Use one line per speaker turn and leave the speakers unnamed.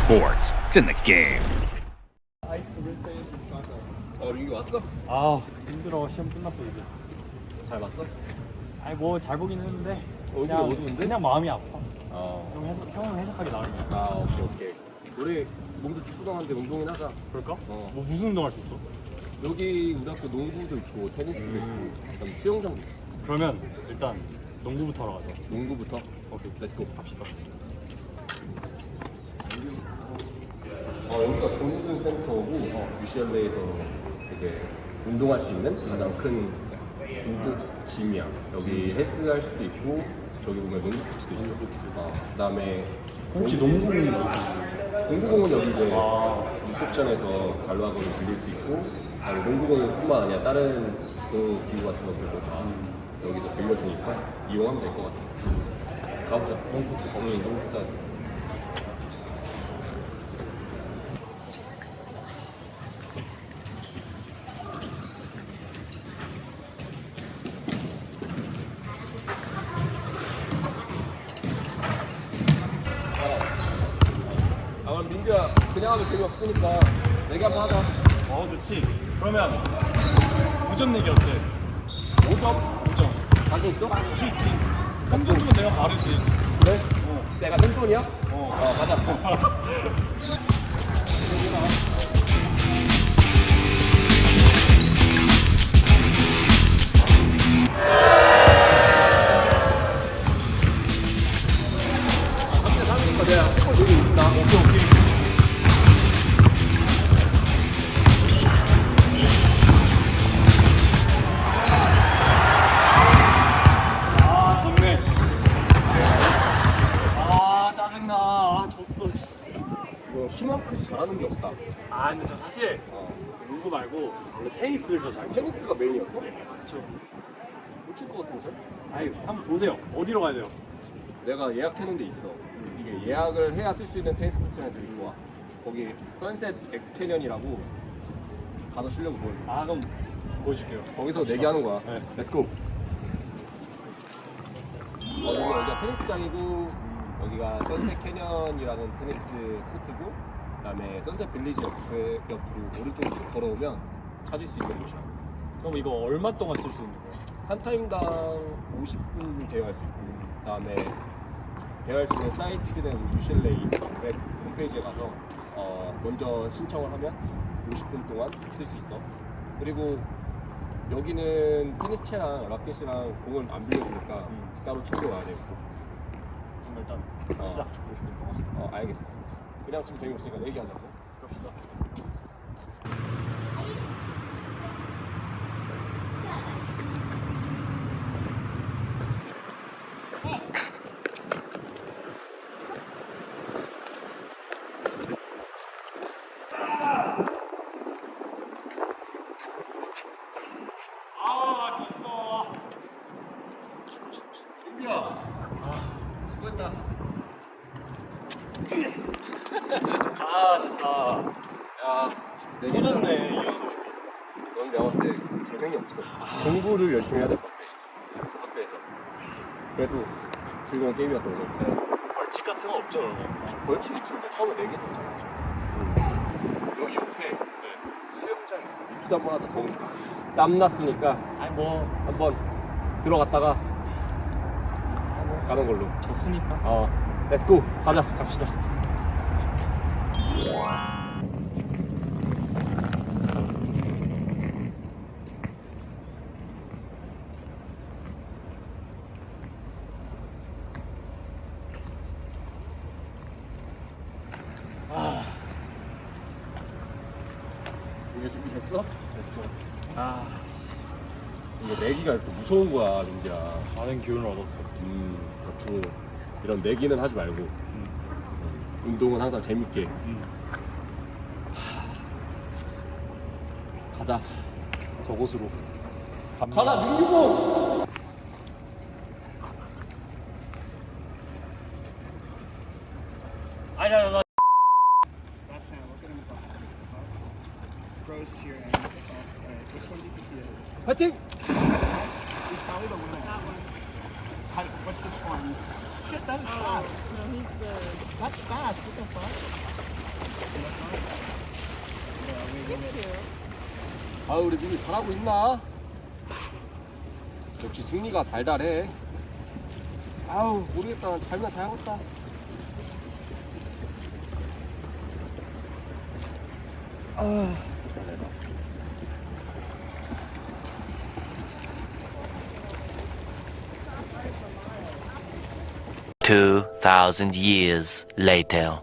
sports. It's in the game.
어 민규 왔어?
아 힘들어 시험 끝났어 이제
잘 봤어?
아니 뭐 잘 보긴 했는데
얼굴이
그냥,
어두운데?
그냥 마음이 아파
어.
형 해석, 형은 해석하기 나름이야
아 오케이 오케이. 우리 몸도 축구강한데 운동이나 하자.
그럴까?
어.
뭐 무슨 운동 할 수 있어?
여기 우리 학교 농구도 있고 테니스도
음.
있고 그다음 수영장도 있어.
그러면 일단 농구부터 하러 가자
농구부터.
오케이
렛츠고.
갑시다
어 여기가 조은근 센터고 어, UCLA에서 이제 운동할 수 있는 가장 큰 운동 짐이야. 여기 헬스 할 수도 있고 저기 보면 농구 코트도 있어. 어, 그다음에
혹시 농구공이 어디
농구공은 여기 이제
아
리셉션에서 발로하고를 빌릴 수 있고 아니 농구공뿐만 아니라 다른 그 기구 같은 것들도 다 여기서 빌려주니까 이용하면 될 것 같아. 가보자. 농구 코트. 거기 농구 코트 하자. 아 민규야 그냥 하면 재미없으니까 내기 한번 하자.
어 좋지 그러면 5점 내기 어때?
5점?
5점
자신 있어?
할수 있지 성적은 내가 바르지
그래? 내가 생손이야?
어.
어 가자. 크지 잘하는 게 없다.
아 근데 저 사실
어.
농구 말고 원래 테니스를 더잘 쳐.
테니스가 메인이었어?
그쵸.
못칠 것 같은데?
아니 한번 보세요. 어디로 가야 돼요?
내가 예약해놓은 데 있어. 이게 예약을 해야 쓸 수 있는 테니스 코트는 되게 좋아. 거기 선셋 액캐년이라고 가서 쉬려고 보여.
아 그럼 보여줄게요.
거기서 내기하는 거야.
네.
렛츠고. 어, 여기 여기가 테니스장이고 여기가 선셋 캐년이라는 테니스 코트고 그다음에 선셋 빌리지 옆, 그 옆으로 오른쪽으로 쭉 걸어오면 찾을 수 있는 곳이야.
그럼 이거 얼마 동안 쓸 수 있는 거예요?
한 타임당 50분 대여할 수 있고 그다음에 대여할 수 있는 사이트는 UCLA 웹 홈페이지에 가서 어, 먼저 신청을 하면 50분 동안 쓸 수 있어. 그리고 여기는 테니스채랑 라켓이랑 공을 안 빌려주니까
음.
따로 챙겨와야 되고.
그럼 일단
어.
시작. 50분 동안.
어 알겠어. 그냥 좀 재미없으니까 얘기하자고.
갑시다. 아 졌어.
민규야. 수고했다.
아 진짜.
야, 내
깨졌네 이 연속.
넌 내가 봤을 때 재능이 없어. 공부를 열심히 해야 될 것 같아. 학교에서. 그래도 즐거운 게임이었던 거 같아.
벌칙 같은 거 없죠 그러면?
벌칙 있지. 우리가 처음에 내기했었잖아. 여기 옆에
네.
수영장 있어. 입수 한번 하자. 더우니까. 땀 났으니까
아니 뭐
한번 들어갔다가 가는 걸로.
졌으니까.
어, 렛츠고 가자.
갑시다.
이게 준비됐어?
됐어.
아, 이게 내기가 이렇게 무서운 거야, 민기야.
많은 기운을 얻었어.
음, 앞으로 이런 내기는 하지 말고
음.
운동은 항상 재밌게
음.
가자.
저곳으로.
가자, 민규고.
아니 아니 나
파이팅! 아 우리 민규 잘하고 있나? 역시 승리가 달달해. 아우 모르겠다. 난 잘면 잘하겠다. 아. 잘해라.
Two thousand years later.